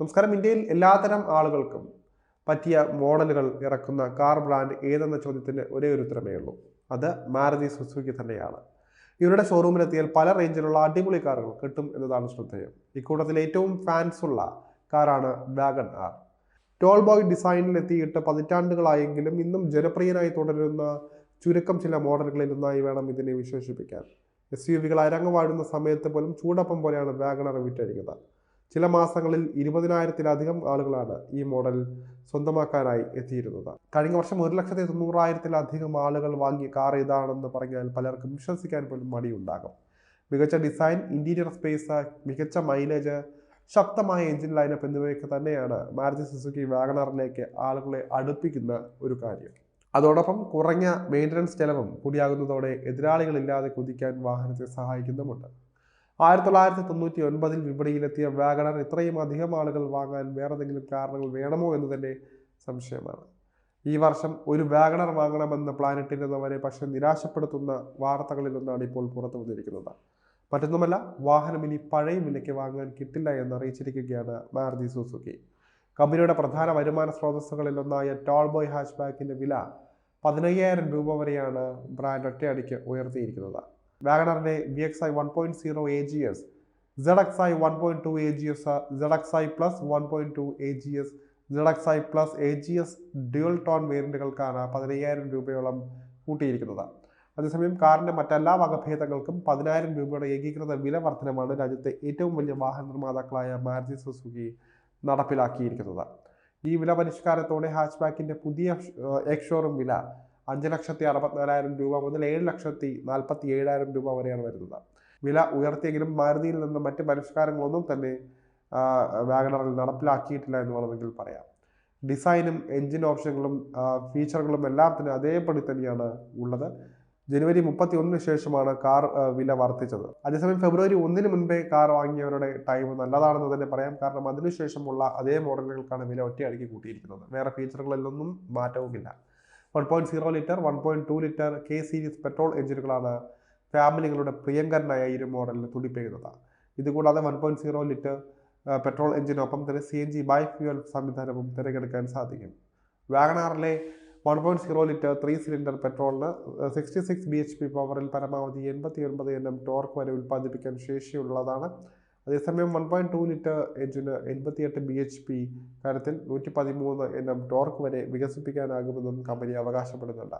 നമസ്കാരം. ഇന്ത്യയിൽ എല്ലാത്തരം ആളുകൾക്കും പറ്റിയ മോഡലുകൾ ഇറക്കുന്ന കാർ ബ്രാൻഡ് ഏതെന്ന ചോദ്യത്തിന് ഒരേ ഒരു ഉത്തരമേ ഉള്ളൂ. അത് മാരുതി സുസുക്കി തന്നെയാണ്. ഇവരുടെ ഷോറൂമിലെത്തിയാൽ പല റേഞ്ചിലുള്ള അടിപൊളി കാറുകൾ കിട്ടും എന്നതാണ് ശ്രദ്ധേയം. ഇക്കൂട്ടത്തിൽ ഏറ്റവും ഫാൻസ് ഉള്ള കാറാണ് വാഗൺ ആർ. ടോൾ ബോയ് ഡിസൈനിലെത്തിയിട്ട് പതിറ്റാണ്ടുകളായെങ്കിലും ഇന്നും ജനപ്രിയനായി തുടരുന്ന ചുരുക്കം ചില മോഡലുകളിൽ ഒന്നായി വേണം ഇതിനെ വിശേഷിപ്പിക്കാൻ. എസ് യു വികൾ അരങ്ങുവാഴുന്ന സമയത്ത് പോലും ചൂടപ്പം പോലെയാണ് വാഗണർ വിറ്റഴിക്കുന്നത്. ചില മാസങ്ങളിൽ ഇരുപതിനായിരത്തിലധികം ആളുകളാണ് ഈ മോഡൽ സ്വന്തമാക്കാനായി എത്തിയിരുന്നത്. കഴിഞ്ഞ വർഷം ഒരു ലക്ഷത്തി തൊണ്ണൂറായിരത്തിലധികം ആളുകൾ വാങ്ങിയ കാർ ഇതാണെന്ന് പറഞ്ഞാൽ പലർക്കും വിശ്വസിക്കാൻ പോലും മടിയുണ്ടാകും. മികച്ച ഡിസൈൻ ഇന്റീരിയർ സ്പേസ് മികച്ച മൈലേജ് ശക്തമായ എഞ്ചിൻ ലൈനപ്പ് എന്നിവയൊക്കെ തന്നെയാണ് മാരുതി സുസുക്കി വാഗണറിലേക്ക് ആളുകളെ അടുപ്പിക്കുന്ന ഒരു കാര്യം. അതോടൊപ്പം കുറഞ്ഞ മെയിന്റനൻസ് ചെലവും കൂടിയാകുന്നതോടെ എതിരാളികളില്ലാതെ കുതിക്കാൻ വാഹനത്തെ സഹായിക്കുന്നുമുണ്ട്. ആയിരത്തി തൊള്ളായിരത്തി തൊണ്ണൂറ്റി ഒൻപതിൽ വിപണിയിലെത്തിയ വാഗണർ ഇത്രയും അധികം ആളുകൾ വാങ്ങാൻ വേറെ എന്തെങ്കിലും കാരണങ്ങൾ വേണമോ എന്ന് തന്നെ സംശയമാണ്. ഈ വർഷം ഒരു വാഗണർ വാങ്ങണമെന്ന് പ്ലാനിട്ടിരുന്നവരെ പക്ഷെ നിരാശപ്പെടുത്തുന്ന വാർത്തകളിലൊന്നാണ് ഇപ്പോൾ പുറത്തു വന്നിരിക്കുന്നത്. മറ്റൊന്നുമല്ല വാഹനം ഇനി പഴയ വിലയ്ക്ക് വാങ്ങാൻ കിട്ടില്ല എന്ന് അറിയിച്ചിരിക്കുകയാണ് മാരുതി സുസുക്കി. കമ്പനിയുടെ പ്രധാന വരുമാന സ്രോതസ്സുകളിൽ ഒന്നായ ടോൾ ബോയ് ഹാച്ച് ബാക്കിന്റെ വില പതിനയ്യായിരം രൂപ വരെയാണ് ബ്രാൻഡ് ഒറ്റയടിക്ക് ഉയർത്തിയിരിക്കുന്നത്. വാഗണറിന്റെ V X I one point zero A G S Z X I one point two A G S Z X I plus one point two A G S Z X I plus A G S dual tone വേരിയന്റുകൾക്കാണ് പതിനയ്യായിരം രൂപയോളം കൂട്ടിയിരിക്കുന്നത്. അതേസമയം കാറിന്റെ മറ്റെല്ലാ വകഭേദങ്ങൾക്കും പതിനായിരം രൂപയുടെ ഏകീകൃത വില വർധനമാണ് രാജ്യത്തെ ഏറ്റവും വലിയ വാഹന നിർമ്മാതാക്കളായ മാരുതി സുസുക്കി നടപ്പിലാക്കിയിരിക്കുന്നത്. ഈ വില പരിഷ്കാരത്തോടെ ഹാച്ച്ബാക്കിന്റെ പുതിയ എക്സ് ഷോറും വില അഞ്ച് ലക്ഷത്തി അറുപത്തിനാലായിരം രൂപ മുതൽ ഏഴ് ലക്ഷത്തി നാൽപ്പത്തി ഏഴായിരം രൂപ വരെയാണ് വരുന്നത്. വില ഉയർത്തിയെങ്കിലും മാരുതിയിൽ നിന്ന് മറ്റ് പരിഷ്കാരങ്ങളൊന്നും തന്നെ വാഗണറിൽ നടപ്പിലാക്കിയിട്ടില്ല എന്ന് വേണമെങ്കിൽ പറയാം. ഡിസൈനും എൻജിൻ ഓപ്ഷനുകളും ഫീച്ചറുകളും എല്ലാം തന്നെ അതേപടി തന്നെയാണ് ഉള്ളത്. ജനുവരി മുപ്പത്തി ഒന്നിന് ശേഷമാണ് കാർ വില വർദ്ധിച്ചത്. അതേസമയം ഫെബ്രുവരി ഒന്നിന് മുൻപേ കാർ വാങ്ങിയവരുടെ ടൈം നല്ലതാണെന്ന് തന്നെ പറയാം. കാരണം അതിനുശേഷമുള്ള അതേ മോഡലുകൾക്കാണ് വില ഒറ്റയടിക്ക് കൂട്ടിയിരിക്കുന്നത്. വേറെ ഫീച്ചറുകളിലൊന്നും മാറ്റവുമില്ല. One point zero litre one point two litre K series petrol എഞ്ചിനുകളാണ് ഫാമിലികളുടെ പ്രിയങ്കരനായ ഈ ഒരു മോഡലിന് തുടിപ്പേകുന്നത് ഇതുകൂടാതെ one point zero litre petrol എഞ്ചിനൊപ്പം തന്നെ C N G bi fuel സംവിധാനവും തിരഞ്ഞെടുക്കാൻ സാധിക്കും. വാഗണാറിലെ one point zero litre three cylinder പെട്രോളിന് sixty six B H P പവറിൽ പരമാവധി എൺപത്തി ഒൻപത് എൻ എം ടോർക്ക് വരെ ഉൽപ്പാദിപ്പിക്കാൻ ശേഷിയുള്ളതാണ് അതേസമയം വൺ പോയിന്റ് ടു ലിറ്റർ എഞ്ചിന് എൺപത്തിയെട്ട് ബി എച്ച് പി കാര്യത്തിൽ നൂറ്റി പതിമൂന്ന് എൻ എം ടോർക്ക് വരെ വികസിപ്പിക്കാനാകുമെന്നും കമ്പനി അവകാശപ്പെടുന്നുണ്ട്.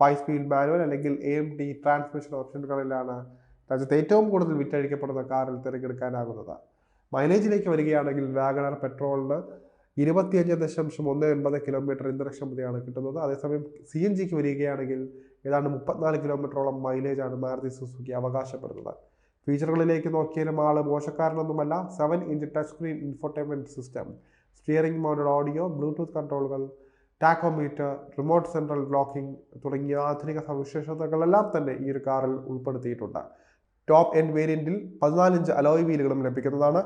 ഫൈവ് സ്പീഡ് മാനുവൽ അല്ലെങ്കിൽ എ എം ടി ട്രാൻസ്മിഷൻ ഓപ്ഷനുകളിലാണ് രാജ്യത്ത് ഏറ്റവും കൂടുതൽ വിറ്റഴിക്കപ്പെടുന്ന കാറിൽ തിരഞ്ഞെടുക്കാനാകുന്നത്. മൈലേജിലേക്ക് വരികയാണെങ്കിൽ വാഗണർ പെട്രോളിന് ഇരുപത്തിയഞ്ച് ദശാംശം ഒന്ന് ഒൻപത് കിലോമീറ്റർ ഇന്ധനക്ഷമതയാണ് കിട്ടുന്നത്. അതേസമയം സി എൻ ജിക്ക് വരികയാണെങ്കിൽ ഏതാണ്ട് മുപ്പത്തിനാല് കിലോമീറ്ററോളം മൈലേജാണ് മാരുതി സുസുക്കി അവകാശപ്പെടുന്നത്. ഫീച്ചറുകളിലേക്ക് നോക്കിയാലും ആൾ മോശക്കാരനൊന്നുമല്ല. Seven inch touch screen infotainment system steering mounted audio bluetooth കൺട്രോളുകൾ tachometer remote central blocking തുടങ്ങിയ ആധുനിക സവിശേഷതകളെല്ലാം തന്നെ ഈ ഒരു കാറിൽ ഉൾപ്പെടുത്തിയിട്ടുണ്ട്. ടോപ്പ് എൻഡ് വേരിയന്റിൽ പതിനാലിഞ്ച് അലോയ് വീലുകളും ലഭിക്കുന്നതാണ്.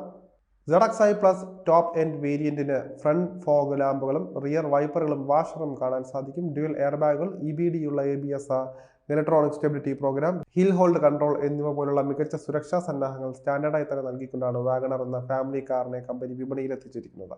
ZX I plus top end വേരിയന്റിന് front fog ലാമ്പുകളും റിയർ വൈപ്പറുകളും വാഷറും കാണാൻ സാധിക്കും. ഡ്യുവൽ എയർ ബാഗുകൾ ഇ ബി ഡി ഉള്ള A B S electronic stability program hill hold control എന്നിവ പോലുള്ള മികച്ച സുരക്ഷാ സന്നാഹങ്ങൾ സ്റ്റാൻഡേർഡായി തന്നെ നൽകിക്കൊണ്ടാണ് വാഗണർ എന്ന ഫാമിലി കാറിനെ കമ്പനി വിപണിയിൽ എത്തിച്ചിരിക്കുന്നത്